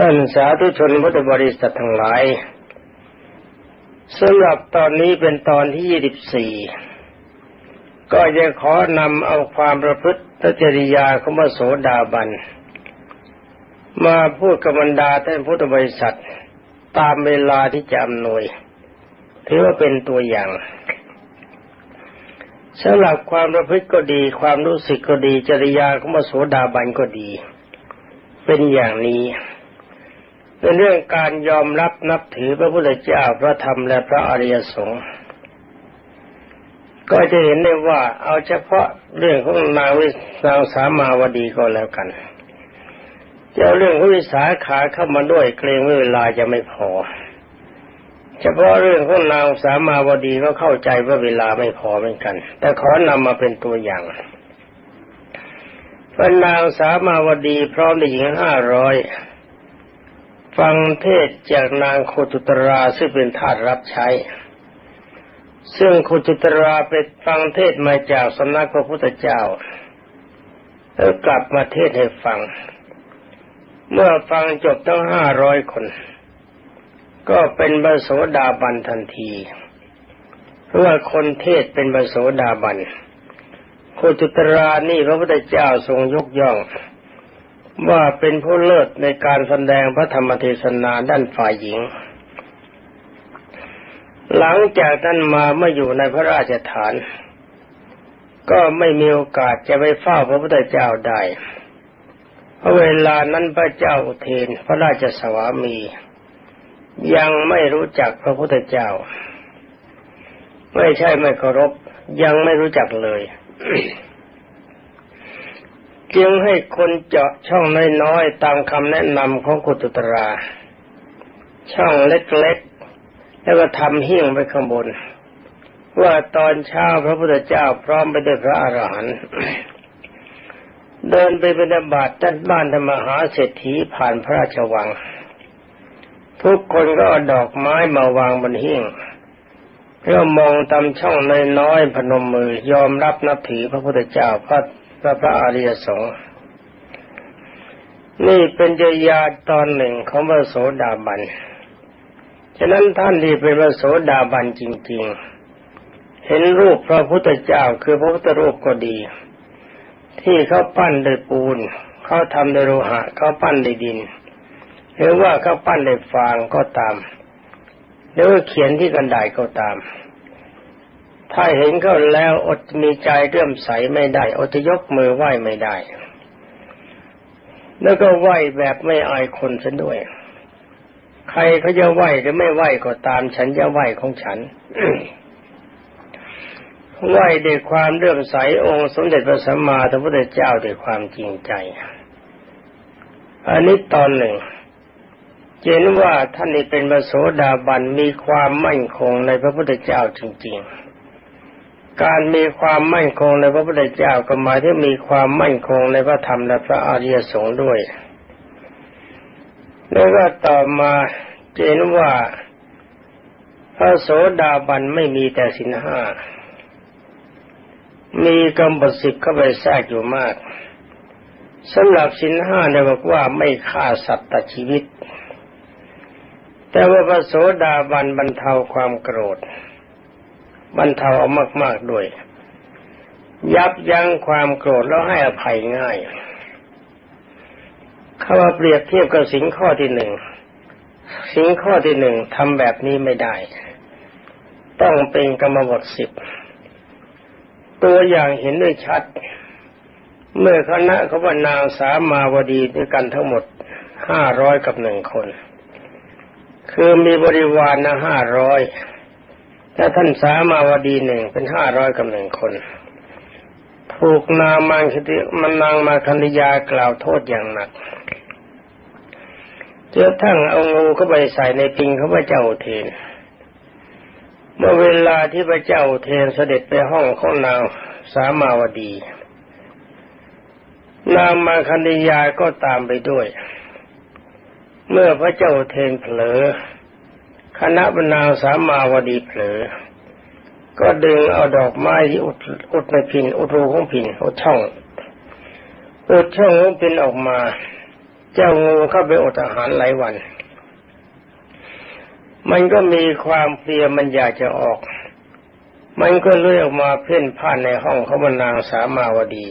ท่านสาธุชนพุทธบริษัททั้งหลายสำหรับตอนนี้เป็นตอนที่ยี่สิบสี่ก็จะขอนำเอาความประพฤติจริยาของพระโสดาบัน มาพูดกับบรรดาท่านพุทธบริษัท ตามเวลาที่จะอำนวย ถือว่าเป็นตัวอย่างสำหรับความประพฤติก็ดี ความรู้สึกก็ดีจริยาของพระโสดาบันก็ดี เป็นอย่างนี้ เป็นเรื่องการยอมรับนับถือพระพุทธเจ้าพระธรรมและพระอริยสงฆ์ก็จะเห็นได้ว่าเอาเฉพาะเรื่องของนางวินางสามาวดีก็แล้วกันจะเอาเรื่องของวิสาขาเข้ามาด้วยเกรงว่าเวลาจะไม่พอ เฉพาะเรื่องของนางสามาวดีก็เข้าใจว่าเวลาไม่พอเหมือนกัน แต่ขอนำมาเป็นตัวอย่างพระนางสามาวดีพร้อมด้วยหญิงห้าร้อย ฟังเทศจากนางโคตุตราซึ่งเป็นทาสรับใช้ ซึ่งโคตุตราไปฟังเทศมาจากสำนักพระพุทธเจ้า แล้วกลับมาเทศให้ฟัง เมื่อฟังจบทั้งห้าร้อยคน ก็เป็นบโสดาบันทันทีเพราะว่าคนเทศเป็นบโสดาบันโคตุตรานี่พระพุทธเจ้าทรงยกย่อง ว่าเป็นผู้เลิศในการแสดงพระธรรมเทศนาด้านฝ่ายหญิง หลังจากนั้นมาเมื่ออยู่ในพระราชฐาน ก็ไม่มีโอกาสจะไปเฝ้าพระพุทธเจ้าได้เพราะเวลานั้นพระเจ้าอุเทนพระราชสวามี ยังไม่รู้จักพระพุทธเจ้า ไม่ใช่ไม่เคารพยังไม่รู้จักเลย จึงให้คนเจาะช่องน้อยๆตามคำแนะนำของกุตุตรา ช่องเล็กๆ แล้วก็ทำเหิ้ยงไปข้างบน ว่าตอนเช้าพระพุทธเจ้าพร้อมไปด้วยพระอรหันต์เดินไปเป็นบาตด้านบ้านธรรมหาเศรษฐีผ่านพระราชวัง ทุกคนก็ดอกไม้มาวางบนหิ้งแล้วมองตามช่องน้อยๆพนมมือยอมรับนับถือพระพุทธเจ้าพระ พระพระอริยสงฆ์นี่เป็นจยาตอนหนึ่งของพระโสดาบัน ฉะนั้นท่านที่เป็นพระโสดาบันจริง ๆ เห็นรูปพระพุทธเจ้าคือพระพุทธรูปก็ดี ที่เขาปั้นด้วยปูน เขาทำด้วยโลหะ เขาปั้นด้วยดิน หรือว่าเขาปั้นด้วยฟางก็ตาม หรือว่าเขียนที่กันไดก็ตาม ถ้าเห็นเขาแล้วอดมีใจเรื่อมใสไม่ได้ อดยกมือไหว้ไม่ได้ แล้วก็ไหว้แบบไม่อายคนซะด้วย ใครเขาจะไหว้หรือไม่ไหว้ก็ตามฉันจะไหว้ของฉันไหว้ด้วยความเรื่อมใสองค์สมเด็จพระสัมมาสัมพุทธเจ้าด้วยความจริงใจ อันนี้ตอนหนึ่งเห็นว่าท่านนี้เป็นพระโสดาบันมีความมั่นคงในพระพุทธเจ้าจริง ๆ การมีความมั่นคงในพระพุทธเจ้าก็หมายถึงมีความมั่นคงในพระธรรมและพระอริยสงฆ์ด้วยแล้วก็ต่อมาเจนว่าพระโสดาบันไม่มีแต่สินห้า มีกำบดสิบเข้าไปแทรกอยู่มากสำหรับสินห้าเนี่ยบอกว่าไม่ฆ่าสัตว์ตัดชีวิต แต่ว่าพระโสดาบันบรรเทาความโกรธ บรรเทาเอามาก ๆด้วย ยับยั้งความโกรธแล้วให้อภัยง่ายเขาว่าเปรียบเทียบกับสิ่งข้อที่หนึ่งสิ่งข้อที่หนึ่งทำแบบนี้ไม่ได้ ต้องเป็นกรรมบทสิบตัวอย่างเห็นด้วยชัด เมื่อคณะเขาว่านางสามาวดีด้วยกันทั้งหมดห้าร้อยกับหนึ่งคน คือมีบริวารนะห้าร้อย ถ้าท่านสามาวดีหนึ่งเป็นห้าร้อยกับหนึ่งคน ถูกนางมังคติมันนางมาคันยากล่าวโทษอย่างหนักเจ้าทั้งเอางูเข้าไปใส่ในปิงเขาพระเจ้าเทน เมื่อเวลาที่พระเจ้าเทนเสด็จไปห้องของนางสามาวดี นางมาคันยาก็ตามไปด้วย เมื่อพระเจ้าเทนเผลอคณะบรรณาสามาวดี ลอ ก็ดึงเอาดอกไม้ที่อุดอุดในพินอุดรูของพินอุดช่องอุดช่องของพินออกมา เจ้างูเข้าไปอดอาหารหลายวัน มันก็มีความเพลียมันอยากจะออก มันก็เลื่อยออกมาเพ่นพ่านในห้องเขาบนนางสามาวดี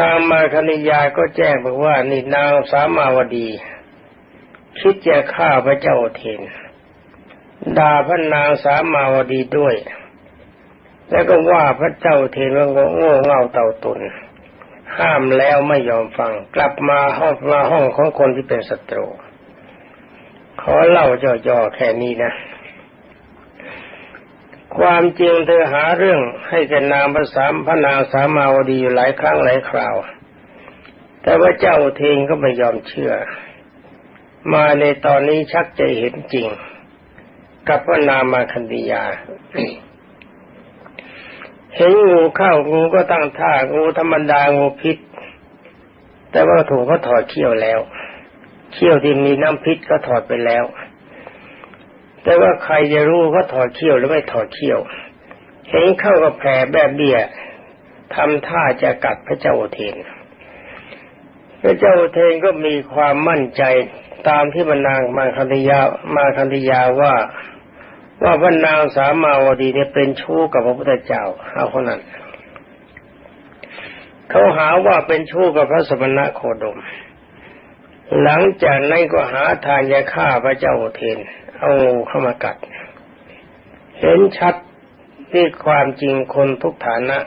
นางมาคณิยาก็แจ้งบอกว่านี่นางสามาวดีคิดจะฆ่าพระเจ้าเทน ด่าพระนางสามาวดีด้วย แล้วก็ว่าพระเจ้าเทนว่าโง่เง่าเต่าตุน ห้ามแล้วไม่ยอมฟัง กลับมาห้องมาห้องของคนที่เป็นศัตรู ขอเล่าย่อๆแค่นี้นะ ความจริงเธอหาเรื่องให้แกนางภาษาพระนางสามาวดีอยู่หลายครั้งหลายคราว แต่ว่าเจ้าเทงก็ไม่ยอมเชื่อ มาในตอนนี้ชักจะเห็นจริง กับพระนามาคันธยาเห็นงูเข้างูก็ตั้งท่างูธรรมดางูพิษ แต่ว่าถูกเขาถอดเขี้ยวแล้ว เขี้ยวที่มีน้ำพิษก็ถอดไปแล้ว แต่ว่าใครจะรู้เขาถอดเขี้ยวหรือไม่ถอดเขี้ยว เห็นเข้ากับแผลแบบเบี้ยทำท่าจะกัดพระเจ้าเทนพระเจ้าเทนก็มีความมั่นใจตามที่บรรนางมาคันธยามาคันธยาว่า ว่าพระนางสามาวดีเนี่ยเป็นชู้กับพระพุทธเจ้าเอาคนนั้นเขาหาว่าเป็นชู้กับพระสมณะโคดม หลังจากนั้นก็หาทานยาฆ่าพระเจ้าเทน เอางูเข้ามากัด เห็นชัดที่ความจริงคนทุกฐานะ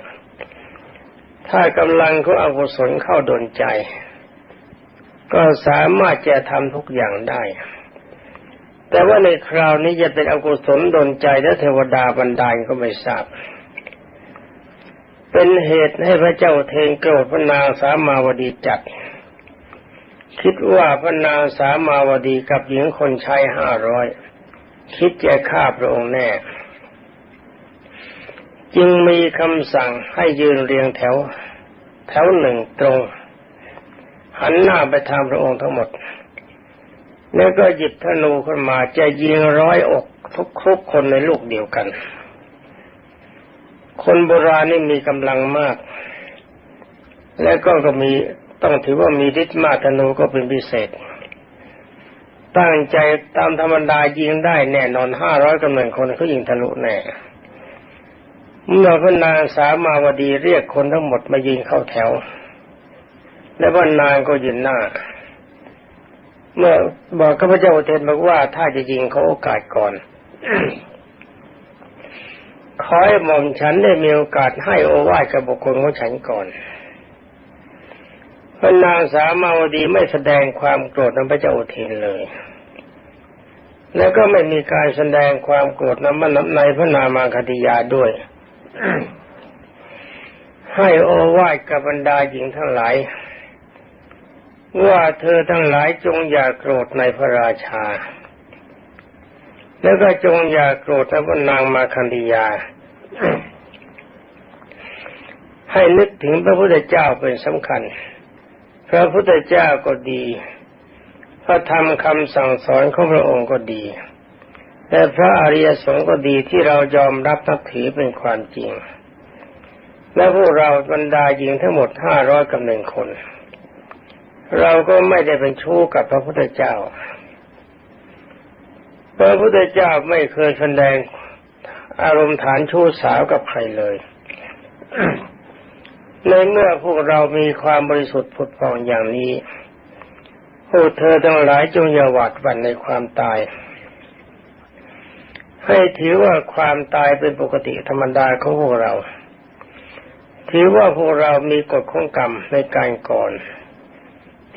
ถ้ากำลังเขาอากุศลเข้าดนใจ ก็สามารถจะทำทุกอย่างได้ แต่ว่าในคราวนี้จะเป็นอกุศลดนใจและเทวดาบันดาลก็ไม่ทราบ เป็นเหตุให้พระเจ้าเทงโกรธพระนางสามาวดีจัด คิดว่าพระนางสามาวดีกับหญิงคนชายห้าร้อยคิดจะฆ่าพระองค์แน่ จึงมีคำสั่งให้ยืนเรียงแถว แถวหนึ่งตรง หันหน้าไปทางพระองค์ทั้งหมด แล้วก็หยิบธนูขึ้นมาจะยิงร้อยอกทุกคุกคนในลูกเดียวกัน คนโบราณนี่มีกำลังมาก และก็ก็มีต้องถือว่ามีฤทธิ์มากธนูก็เป็นพิเศษ ตั้งใจตามธรรมดายิงได้แน่นอนห้าร้อยกำลังคนเขายิงทะลุแน่เมื่อพระนางสามาวดีเรียกคนทั้งหมดมายิงเข้าแถว และพระนางก็ยืนหน้า เมื่อบอกข้าพเจ้าเทนบอกว่าถ้าจะยิงเขาโอกาสก่อนขอให้หม่อมฉันได้มีโอกาสให้โอวาทกับบุคคลของฉันก่อนพระนางสามาวดีไม่แสดงความโกรธนพระเจ้าเทนเลย แล้วก็ไม่มีการแสดงความโกรธน้ำมันในพระนามาคติยาด้วย ให้โอวาทกับบรรดาหญิงทั้งหลาย ว่าเธอทั้งหลายจงอย่าโกรธในพระราชา แล้วก็จงอย่าโกรธในพระนางมาคันธยา ให้นึกถึงพระพุทธเจ้าเป็นสำคัญ พระพุทธเจ้าก็ดี พระธรรมคำสั่งสอนของพระองค์ก็ดีและพระอริยสงฆ์ก็ดีที่เรายอมรับนับถือเป็นความจริง และพวกเราบรรดาหญิงทั้งหมดห้าร้อยกับหนึ่งคน เราก็ไม่ได้เป็นชู้กับพระพุทธเจ้า พระพุทธเจ้าไม่เคยแสดงอารมณ์ฐานชู้สาวกับใครเลย ในเมื่อพวกเรามีความบริสุทธิ์ผุดผ่องอย่างนี้พวกเธอทั้งหลายจงอย่าหวาดหวั่นในความตาย ให้ถือว่าความตายเป็นปกติธรรมดาของพวกเรา ถือว่าพวกเรามีกฎของกรรมในการก่อน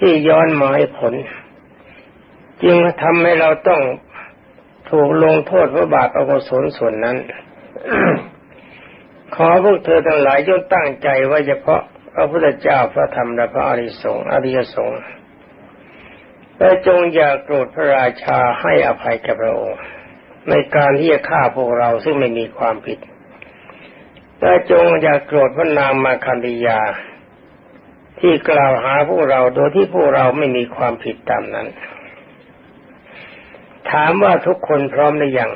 ที่ย้อนมาให้ผล จึงทำให้เราต้องถูกลงโทษเพราะบาปอกุศลส่วนนั้น ขอพวกเธอทั้งหลายจงตั้งใจว่าเฉพาะพระพุทธเจ้าพระธรรมและพระอริสงฆ์อริยสงฆ์และจงอย่าโกรธพระราชาให้อภัยกับพระองค์ ในการที่จะฆ่าพวกเราซึ่งไม่มีความผิดและจงอย่าโกรธพระนางมาคันธยา ที่กล่าวหาพวกเราโดยที่พวกเราไม่มีความผิดตามนั้น ถามว่าทุกคนพร้อมหรือยัง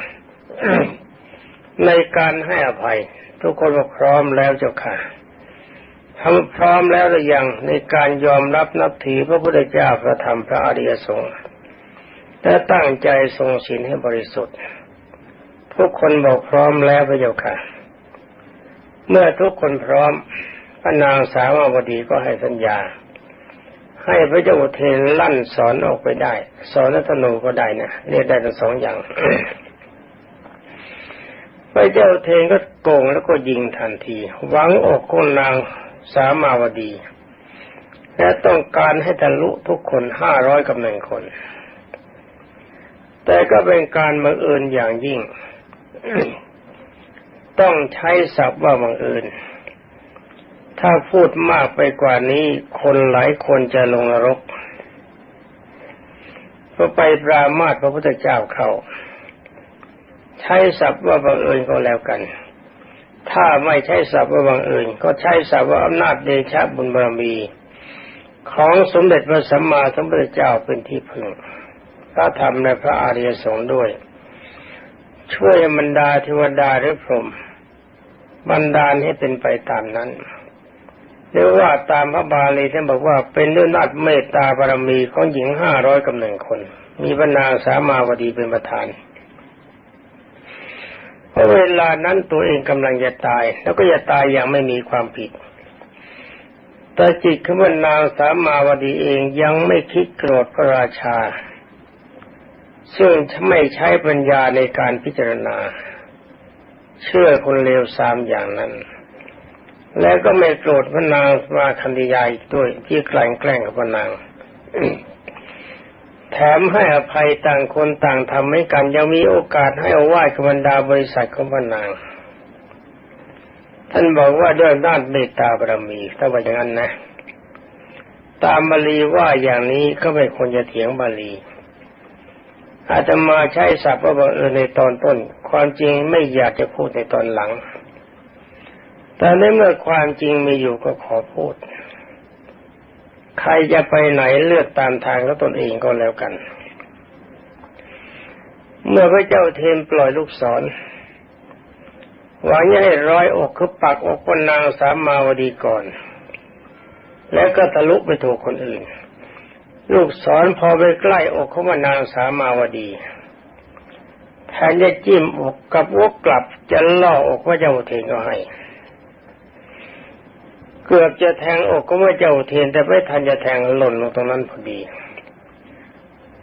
ในการให้อภัย ทุกคนก็พร้อมแล้วเจ้าค่ะทำพร้อมแล้วหรือยังในการยอมรับนับถือพระพุทธเจ้าพระธรรมพระอริยสงฆ์และตั้งใจทรงศีลให้บริสุทธิ์ ทุกคนบอกพร้อมแล้วพระเจ้าค่ะ เมื่อทุกคนพร้อม ระนางสาววดีก็ให้สัญญา ให้พระเจ้าอุเทนลั่นสอนออกไปได้ สอนนัตโนก็ได้นะเรียกได้ทั้งสองอย่างพระเจ้าเทนก็โกงแล้วก็ยิงทันที หวังอกของนางสามาวดี และต้องการให้ทะลุทุกคนห้าร้อยกับหนึ่งคน แต่ก็เป็นการบังเอิญอย่างยิ่ง ต้องใช้ศัพท์ว่าบังเอิญ ถ้าพูดมากไปกว่านี้คนหลายคนจะลงนรกก็ไปปรามาสพระพุทธเจ้าเข้า ใช้ศัพท์ว่าบังเอิญก็แล้วกัน ถ้าไม่ใช้ศัพท์ว่าบังเอิญก็ใช้ศัพท์ว่าอำนาจเดชะบุญบารมี ของสมเด็จพระสัมมาสัมพุทธเจ้าเป็นที่พึ่ง พระธรรมและพระอริยสงฆ์ด้วย ช่วยบรรดาเทวดาหรือพรหมบันดาให้เป็นไปตามนั้น หรือว่าตามพระบาลีท่านบอกว่าเป็นด้วยนัดเมตตาบารมีของหญิงห้าร้อยกับหนึ่งคน มีบรรนางสามาวดีเป็นประธานเพราะเวลานั้นตัวเองกำลังจะตาย แล้วก็จะตายอย่างไม่มีความผิดแต่จิตของบรรนางสามาวดีเองยังไม่คิดโกรธพระราชา ซึ่งไม่ใช้ปัญญาในการพิจารณา เชื่อคนเลวสามอย่างนั้น แล้วก็ไม่โกรธพระนางมาคันธยาอีกด้วย ที่แกล้งแกล้งกับพระนางแถมให้อภัยต่างคนต่างทำให้กัน ยังมีโอกาสให้อาวาสกับบรรดาบริษัทของพระนาง ท่านบอกว่าด้วยด้านเมตตาบารมีถ้าว่าอย่างนั้นนะ ตามบาลีว่าอย่างนี้ก็ไม่ควรจะเถียงบาลีอาจจะมาใช้ศัพท์ว่าบังเอิญในตอนต้น ความจริงไม่อยากจะพูดในตอนหลัง แต่ในเมื่อความจริงมีอยู่ก็ขอพูด ใครจะไปไหนเลือกตามทางของตนเองก็แล้วกัน เมื่อพระเจ้าเทนปล่อยลูกศรหวังจะให้ร้อยอกคือปักอกคนนางสามมาวดีก่อน แล้วก็ทะลุไปถูกคนอื่น ลูกศรพอไปใกล้อกเของนางสามาวดีแทนจะจิ้มอกกับวกกลับจะล่ออกพระเจ้าเทนก็ให้ เกือบจะแทงอกก็ไม่เจ้าเทนแต่ไม่ทันจะแทงหล่นลงตรงนั้นพอดี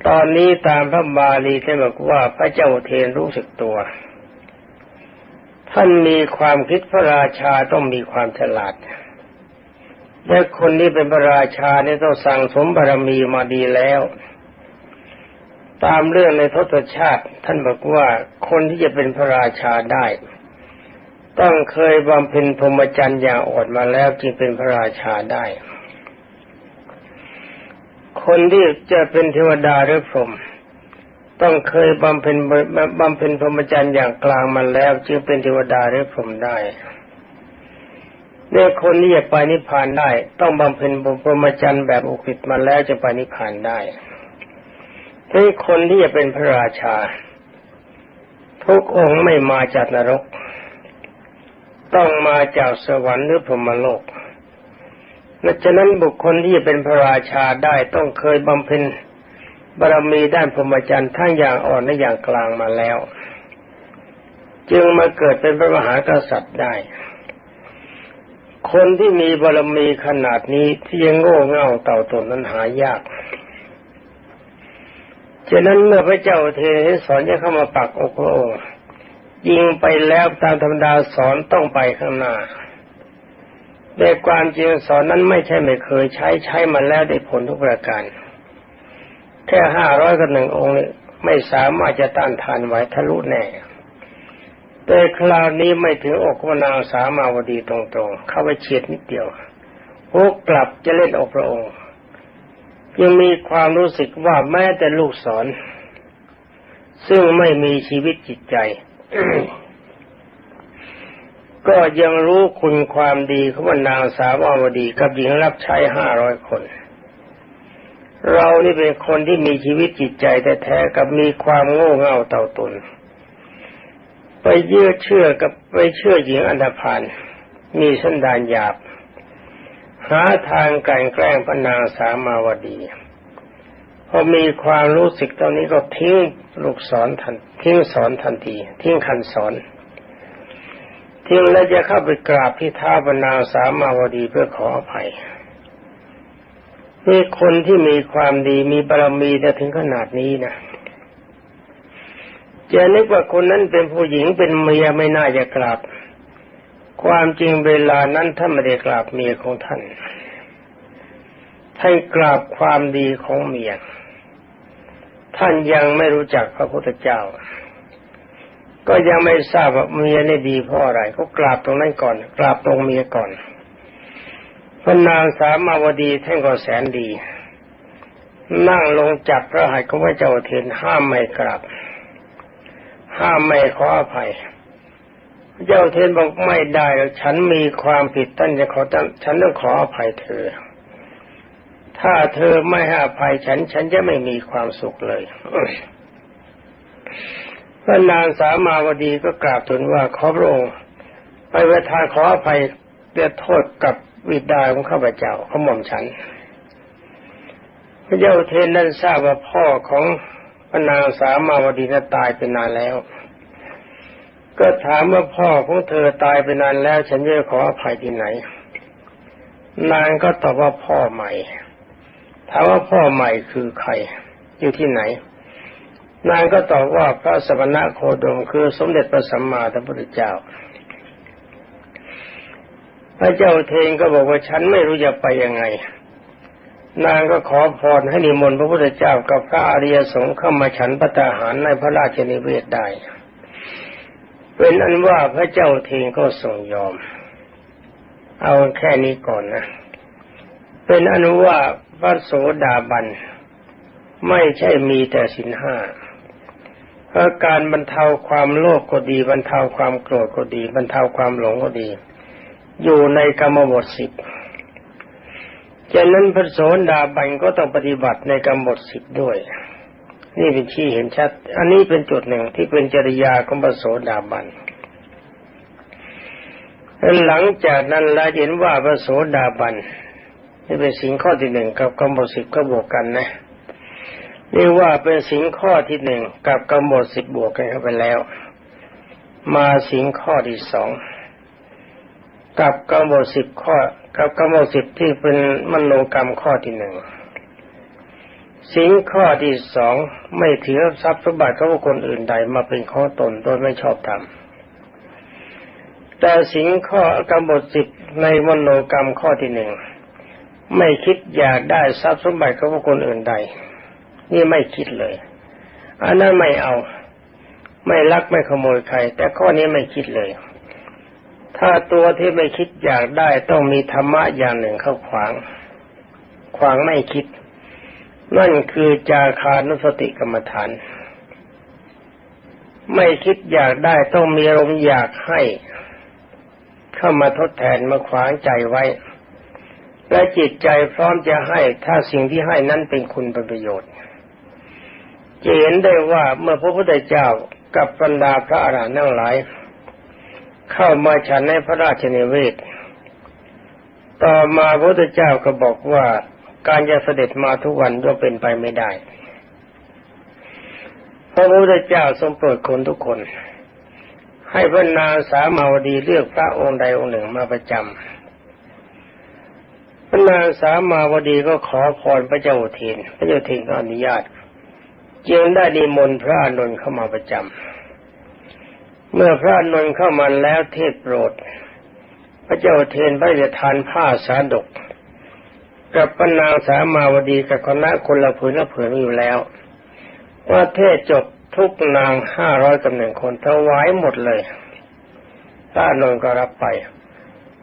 ตอนนี้ตามพระบาลีท่านบอกว่าพระเจ้าเทนรู้สึกตัว ท่านมีความคิดพระราชาต้องมีความฉลาดและคนนี้เป็นพระราชาเนี่ยต้องสั่งสมบารมีมาดีแล้ว ตามเรื่องในทศชาติ ท่านบอกว่าคนที่จะเป็นพระราชาได้ ต้องเคยบำเพ็ญพรหมจรรย์อย่างอดมาแล้วจึงเป็นพระราชาได้ คนที่จะเป็นเทวดาหรือพรหมต้องเคยบำเพ็ญบำเพ็ญพรหมจรรย์อย่างกลางมาแล้ว จึงเป็นเทวดาหรือพรหมได้เนี่ยคนที่จะไปนิพพานได้ ต้องบำเพ็ญพรหมจรรย์แบบอุกฤษมาแล้วจะไปนิพพานได้ที่คนที่จะเป็นพระราชา ทุกองค์ไม่มาจากนรก ต้องมาจากสวรรค์หรือพรหมโลกและฉะนั้นบุคคลที่จะเป็นพระราชาได้ต้องเคยบำเพ็ญบารมีด้านพรหมจรรย์ทั้งอย่างอ่อนและอย่างกลางมาแล้ว จึงมาเกิดเป็นพระมหากษัตริย์ได้ คนที่มีบารมีขนาดนี้ที่ยังโง่เง่าเต่าตนนั้นหายากฉะนั้นเมื่อพระเจ้าเทให้สอนจะเข้ามาปักอกพระองค์ ยิงไปแล้วตามธรรมดาสอนต้องไปข้างหน้าแต่ความจริงสอนนั้นไม่ใช่ไม่เคยใช้ใช้มาแล้วได้ผลทุกประการ แค่ห้าร้อยกับหนึ่งองค์นี้ไม่สามารถจะต้านทานไหวทะลุแน่แต่คราวนี้ไม่ถึงอกพระนางสามาวดีตรงๆ เข้าไปเฉียดนิดเดียวโอ้กลับจะเล่นอกพระองค์ ยังมีความรู้สึกว่าแม้แต่ลูกศรซึ่งไม่มีชีวิตจิตใจ ก็ยังรู้คุณความดีของนางสาวาวดีกับหญิงรับใช้ห้าร้อยคน เรานี่เป็นคนที่มีชีวิตจิตใจแท้ๆกับมีความโง่เง่าเต่าตุน ไปเยื่อเชื่อกับไปเชื่อหญิงอันธพาลมีสันดานหยาบ หาทางกลั่นแกล้งพระนางสามาวดี พอมีความรู้สึกตอนนี้ก็ทิ้งลูกศรทันทิ้งสอนทันที ทิ้งคันสอน ทิ้งแล้วจะเข้าไปกราบที่ท้าพระนาสามาวดีเพื่อขออภัยนี่คนที่มีความดีมีบารมีแต่ถึงขนาดนี้นะจะนึกว่าคนนั้นเป็นผู้หญิงเป็นเมียไม่น่าจะกราบ ความจริงเวลานั้นท่านไม่ได้กราบเมียของท่านท่านกราบความดีของเมีย ท่านยังไม่รู้จักพระพุทธเจ้า ก็ยังไม่ทราบว่าเมียนี่ดีเพราะอะไรก็กราบตรงนั้นก่อนกราบตรงเมียก่อนพระนางสามาวดีท่านก็แสนดี นั่งลงจับพระหัตถ์ของพระเจ้าเทนห้ามไม่กราบ ห้ามไม่ขออภัยเจ้าเทนบอกไม่ได้ฉันมีความผิดท่านจะขอฉันต้องขออภัยเธอ ถ้าเธอไม่ให้อภัยฉัน ฉันจะไม่มีความสุขเลยพระนางสามาวดีก็กราบทูลว่าขอพระองค์ไปประทานขออภัยเดือดโทษกับวิดาของข้าพเจ้าเขาหม่อมฉัน พระเจ้าเทนนั้นทราบว่าพ่อของพระนางสามาวดีนั้นตายไปนานแล้ว ก็ถามว่าพ่อของเธอตายไปนานแล้ว ฉันจะขออภัยที่ไหน นางก็ตอบว่าพ่อใหม่ ถามว่าพ่อใหม่คือใคร อยู่ที่ไหน นางก็ตอบว่าพระสมณะโคดมคือสมเด็จพระสัมมาสัมพุทธเจ้า พระเจ้าเทนก็บอกว่าฉันไม่รู้จะไปยังไง นางก็ขอพรให้นิมนต์พระพุทธเจ้ากับพระอริยสงฆ์เข้ามาฉันพระตาหารในพระราชนิเวศได้ เป็นอันว่าพระเจ้าเทงก็ทรงยอม เอาแค่นี้ก่อนนะ เป็นอนุว่าพระโสดาบัน ไม่ใช่มีแต่สินห้าเพราะการบรรเทาความโลภกก็ดี บรรเทาความโกรธก็ดี บรรเทาความหลงก็ดี อยู่ในกรรมบทสิบฉะนั้นพระโสดาบันก็ต้องปฏิบัติในกำหนดสิบด้วย นี่เป็นที่เห็นชัด อันนี้เป็นจุดหนึ่งที่เป็นจริยาของพระโสดาบันหลังจากนั้นเราเห็นว่าพระโสดาบัน นี่เป็นสิ่งข้อที่หนึ่งกับกำหนดสิบก็บวกกันนะเรียกว่าเป็นสิ่งข้อที่หนึ่งกับกำหนดสิบบวกกันเข้าไปแล้ว มาสิ่งข้อที่สองกับกำหนดสิบข้อ กับกรรมสิทธิ์ที่เป็นมโนกรรมข้อที่หนึ่งสิ่งข้อที่สองไม่ถือทรัพย์สมบัติของคนอื่นใดมาเป็นข้อตนโดยไม่ชอบธรรมแต่สิ่งข้อกรรมสิทธิ์ในมโนกรรมข้อที่หนึ่ง ไม่คิดอยากได้ทรัพย์สมบัติของคนอื่นใด นี่ไม่คิดเลย อันนั้นไม่เอา ไม่ลักไม่ขโมยใคร แต่ข้อนี้ไม่คิดเลย ถ้าตัวที่ไม่คิดอยากได้ต้องมีธรรมะอย่างหนึ่งเข้าขวาง ขวางไม่คิด นั่นคือจาคานุสติกรรมฐาน ไม่คิดอยากได้ต้องมีอารมณ์อยากให้ เข้ามาทดแทนมาขวางใจไว้ และจิตใจพร้อมจะให้ถ้าสิ่งที่ให้นั้นเป็นคุณเป็นประโยชน์จะเห็นได้ว่าเมื่อพระพุทธเจ้ากับบรรดาพระอรหันต์ทั้งหลาย เข้ามาฉันในพระราชนิเวศ ต่อมาพระพุทธเจ้าก็บอกว่าการจะเสด็จมาทุกวันก็เป็นไปไม่ได้พระพุทธเจ้าทรงโปรดคนทุกคน ให้พระนางสามาวดีเลือกพระองค์ใดองค์หนึ่งมาประจำ พระนางสามาวดีก็ขอพรพระเจ้าเทนพระเจ้าเทนก็อนุญาตจึงได้ดีมนพระอนุนเข้ามาประจำเมื่อพระนนท์เข้ามาแล้วเทศโปรด พระเจ้าเทนพระจะทานผ้าสาดก กับปนางสามาวดีกับคณะคนละผืนละผืนอยู่แล้ว ว่าเทศจบทุกนางห้าร้อยกับหนึ่งคนถวายหมดเลยพระนนท์ก็รับไป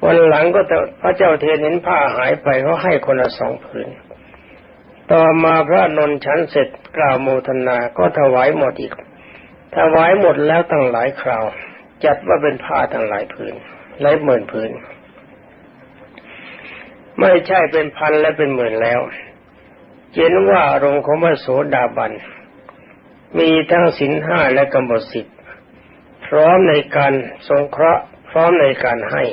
วันหลังก็พระเจ้าเทนเห็นผ้าหายไปเขาให้คนละสองผืน ต่อมาพระนนท์ฉันเสร็จกล่าวโมทนาก็ถวายหมดอีก ถวายหมดแล้วตั้งหลายคราว จัดว่าเป็นผ้าตั้งหลายผืนหลายหมื่นผืน ไม่ใช่เป็นพันและเป็นหมื่นแล้วเห็นว่าอารมณ์ของพระโสดาบัน มีทั้งสินห้าและกำหนดสิบพร้อมในการสงเคราะห์พร้อมในการให้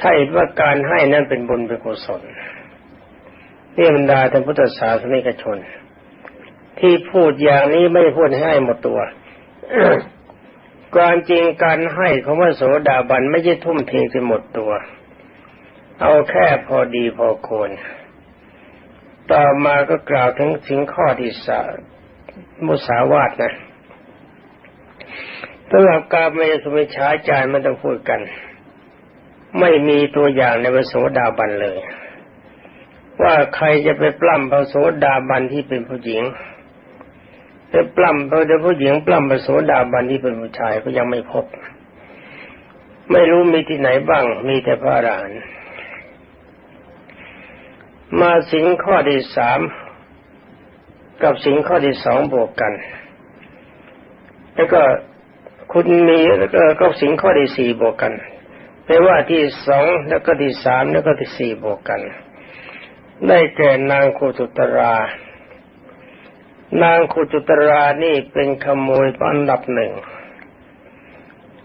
ถ้าเห็นว่าการให้นั้นเป็นบุญเป็นกุศลนี่บรรดาท่านพุทธศาสนิกชน ที่พูดอย่างนี้ไม่พูดให้หมดตัวความจริงการให้ของพระโสดาบันไม่ใช่ทุ่มเทจนหมดตัว เอาแค่พอดีพอควรต่อมาก็กล่าวถึงสิ่งข้อที่สามุสาวาทนะสำหรับการไม่สมิชาจารย์มันต้องพูดกัน ไม่มีตัวอย่างในพระโสดาบันเลย ว่าใครจะไปปล้ำพระโสดาบันที่เป็นผู้หญิงไปปล้ำพระผู้หญิงปล้ำพระโสดาบันที่เป็นผู้ชายก็ยังไม่พบ ไม่รู้มีที่ไหนบ้าง มีแต่พระอรหันต์มาสิงข้อที่สามกับสิงข้อที่สองบวกกัน แล้วก็คุณมีแล้วก็ก็สิงข้อที่สี่บวกกัน แปลว่าที่สองแล้วก็ที่สามแล้วก็ที่สี่บวกกัน ได้แก่นางคุตุตรา นางคุตุตรานี่เป็นขโมยอันดับหนึ่ง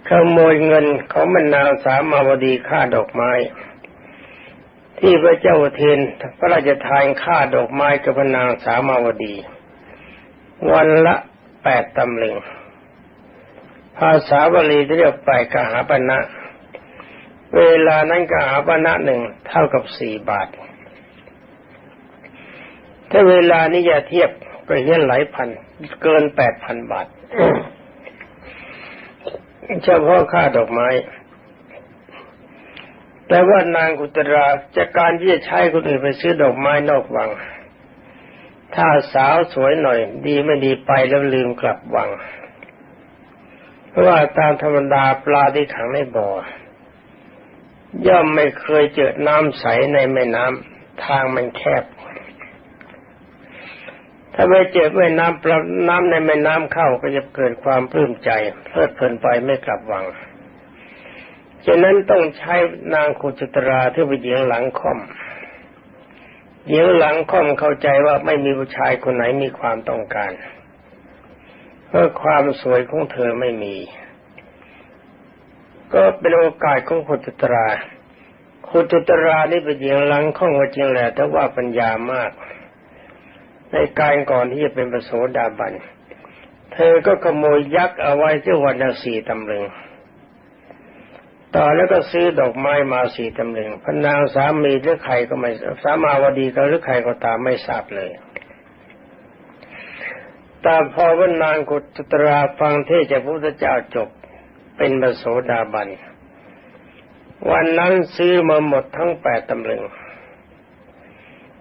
ขโมยเงินของมันนางสามาวดีค่าดอกไม้ ที่พระเจ้าเทนพระราชทานค่าดอกไม้กับพนางสามาวดี วันละแปดตำลึงภาษาบาลีเรียกไปกหาปณะ เวลานั้นกหาปณะหนึ่งเท่ากับสี่บาท ถ้าเวลานี้อย่าเทียบก็เห็นหลายพัน เกินแปดพันบาท เฉพาะค่าดอกไม้ แต่ว่านางกุตราจากการที่จะใช้คนอื่นไปซื้อดอกไม้นอกวัง ถ้าสาวสวยหน่อย ดีไม่ดีไปแล้วลืมกลับวัง เพราะว่าตามธรรมดาปลาที่ขังในบ่อ ย่อมไม่เคยเจอน้ำใสในแม่น้ำทางมันแคบ ถ้าไม่เจอแม่น้ำปลาน้ำในแม่น้ำเข้าก็จะเกิดความปลื้มใจเพลิดเพลินไปไม่กลับวังฉะนั้นต้องใช้นางคุจุตราที่ไปเหยียงหลังค่อมเหยียงหลังค่อมเข้าใจว่าไม่มีผู้ชายคนไหนมีความต้องการเพราะความสวยของเธอไม่มี ก็เป็นโอกาสของคุจุตราคุจุตรานี่ไปเหยียงหลังค่อมก็จริงแหละแต่ว่าปัญญามาก ในการก่อนที่จะเป็นประโสดาบัน เธอก็ขโมยยักษ์เอาไว้ที่วันละสี่ตำลึงต่อแล้วก็ซื้อดอกไม้มาสี่ตำลึงพนางสามีหรือใครก็ไม่สามาวดีก็หรือใครก็ตามไม่ทราบเลยแต่พอวันนางกุตราฟังเทศจากพระพุทธเจ้าจบ เป็นพระโสดาบัน วันนั้นซื้อมาหมดทั้งแปดตำลึง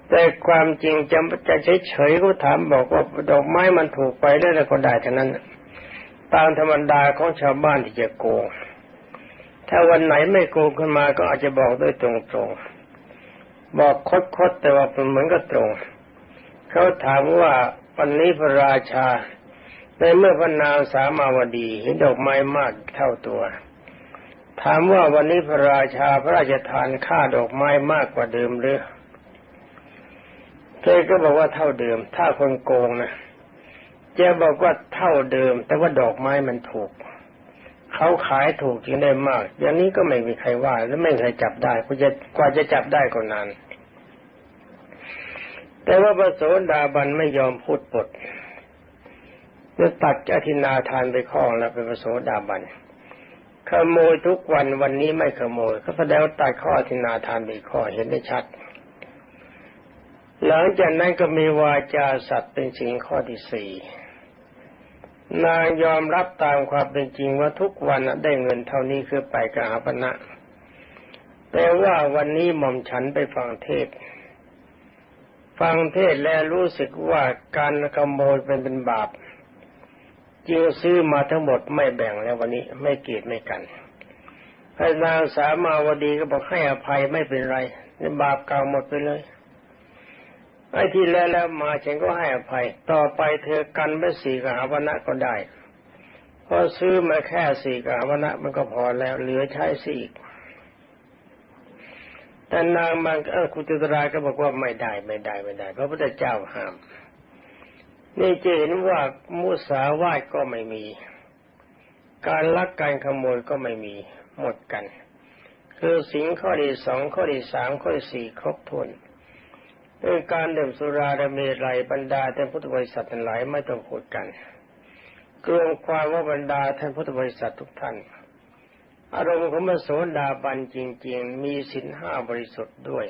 แต่ความจริงจะจะเฉยๆก็ถามบอกว่าดอกไม้มันถูกไปได้แล้วก็ได้ทั้งนั้น ตามธรรมดาของชาวบ้านที่จะโกง ถ้าวันไหนไม่โกงขึ้นมาก็อาจจะบอกด้วยตรงๆ บอกคดๆแต่ว่าเป็นเหมือนกับตรง เขาถามว่าวันนี้พระราชา ในเมื่อพระนางสามาวดีเห็นดอกไม้มากเท่าตัว ถามว่าวันนี้พระราชาพระราชทานค่าดอกไม้มากกว่าเดิมหรือเธอก็บอกว่าเท่าเดิม ถ้าคนโกงนะจะบอกว่าเท่าเดิม แต่ว่าดอกไม้มันถูก เขาขายถูกจึงได้มาก อย่างนี้ก็ไม่มีใครว่า และไม่มีใครจับได้กว่าจะกว่าจะจับได้ก็นานแต่ว่าพระโสดาบันไม่ยอมพูดปด จะตัดอธินาทานไปข้อแล้วเป็นพระโสดาบันขโมยทุกวันวันนี้ไม่ขโมย ก็แสดงตัดข้ออธินาทานไปข้อเห็นได้ชัด หลังจากนั้นก็มีวาจาสัตว์เป็นสิ่งข้อที่สี่นางยอมรับตามความเป็นจริงว่าทุกวันได้เงินเท่านี้คือไปกอาปณะแต่ว่าวันนี้หม่อมฉันไปฟังเทศ ฟังเทศแล้วรู้สึกว่าการขโมยเป็นเป็นบาป จึงซื้อมาทั้งหมดไม่แบ่งแล้ววันนี้ไม่เกียดไม่กันพระนางสามาวดีก็บอกให้อภัยไม่เป็นไรนี่บาปเก่าหมดไปเลยไอ้ที่แล้วแล้วมาฉันก็ให้อภัย ต่อไปเธอกันไม่สี่กหาวนะก็ได้พอซื้อมาแค่สี่กหาวนะมันก็พอแล้ว เหลือใช้สี่แต่นางบางเออคุตตราก็บอกว่าไม่ได้ไม่ได้ไม่ได้เพราะพระเจ้าห้าม นี่จะเห็นว่ามุสาวาทก็ไม่มี การลักการขโมยก็ไม่มี หมดกัน คือสิงข้อที่สองข้อที่สามข้อที่สี่ครบถ้วนเรื่องการดื่มสุราดเมรัยบรรดาท่านพุทธบริษัททั้งหลายไม่ต้องพูดกันกลวงความว่าบรรดาท่านพุทธบริษัททุกท่าน อารมณ์ของมโสดาบันจริง ๆ มีสินห้าบริสุทธิ์ด้วย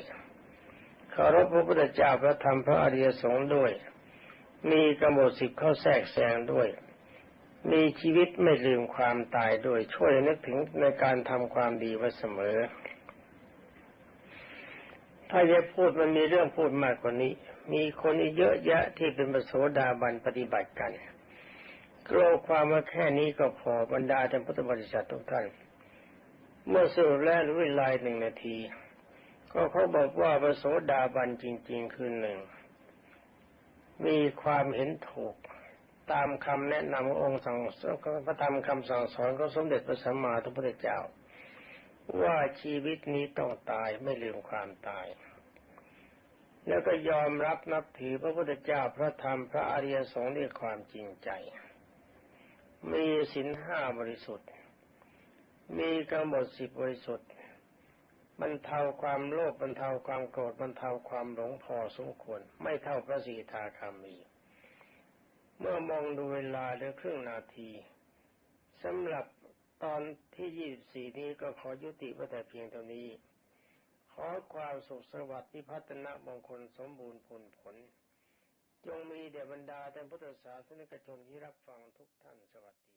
เคารพพระพุทธเจ้าพระธรรมพระอริยสงฆ์ด้วย มีกำหนดสิบเข้าแทรกแซงด้วย มีชีวิตไม่ลืมความตายด้วยช่วยนึกถึงในการทำความดีไว้เสมอ ถ้าจะพูดมันมีเรื่องพูดมากกว่านี้ มีคนอีกเยอะแยะที่เป็นประโสดาบันปฏิบัติกันกลัวความว่าแค่นี้ก็พอบรรดาท่านพุทธบริษัททุกท่าน เมื่อสุดแล้วเวลาหนึ่งนาที ก็เขาบอกว่าพระโสดาบันจริง ๆ คือหนึ่ง มีความเห็นถูกตามคำแนะนำขององค์สั่งพระธรรมคำสั่งสอนของสมเด็จพระสัมมาสัมพุทธเจ้า ว่าชีวิตนี้ต้องตายไม่ลืมความตาย แล้วก็ยอมรับนับถือพระพุทธเจ้าพระธรรมพระอริยสงฆ์ด้วยความจริงใจ มีศีลห้าบริสุทธิ์ มีกำหนดสิบบริสุทธิ์ บรรเทาความโลภบรรเทาความโกรธบรรเทาความหลงพอสมควร ไม่เท่าพระสีทาคามี เมื่อมองดูเวลาเหลือครึ่งนาทีสำหรับตอนที่ยี่สิบสี่นี้ก็ขอยุติไว้แต่เพียงเท่านี้ ขอความสุขสวัสดิ์พิพัฒนมงคลสมบูรณ์ผลผล จงมีเดบรรดาแต่พุทธศาสนิกชนที่รับฟังทุกท่านสวัสดี